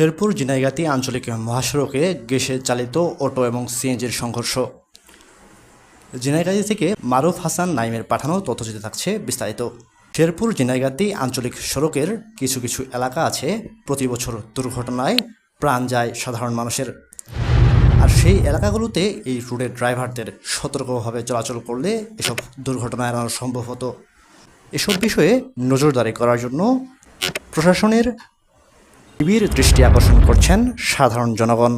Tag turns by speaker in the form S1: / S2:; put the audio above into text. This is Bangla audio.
S1: শেরপুর জিনাইগাতি আঞ্চলিক মহাসড়কে গ্যাসে চালিত অটো এবং সিএনজির সংঘর্ষ। জিনাইগাতি থেকে মারুফ হাসান নাইমের পাঠানো তথ্যচিত্রে থাকছে বিস্তারিত। শেরপুর জিনাইগাতি আঞ্চলিক সড়কের কিছু কিছু এলাকা আছে, প্রতি বছর দুর্ঘটনায় প্রাণ যায় সাধারণ মানুষের। আর সেই এলাকাগুলোতে এই রুটের ড্রাইভারদের সতর্কভাবে চলাচল করলে এসব দুর্ঘটনা এড়ানো সম্ভব হতো। এসব বিষয়ে নজরদারি করার জন্য প্রশাসনের নিবিড় দৃষ্টি আকর্ষণ করছেন সাধারণ জনগণ।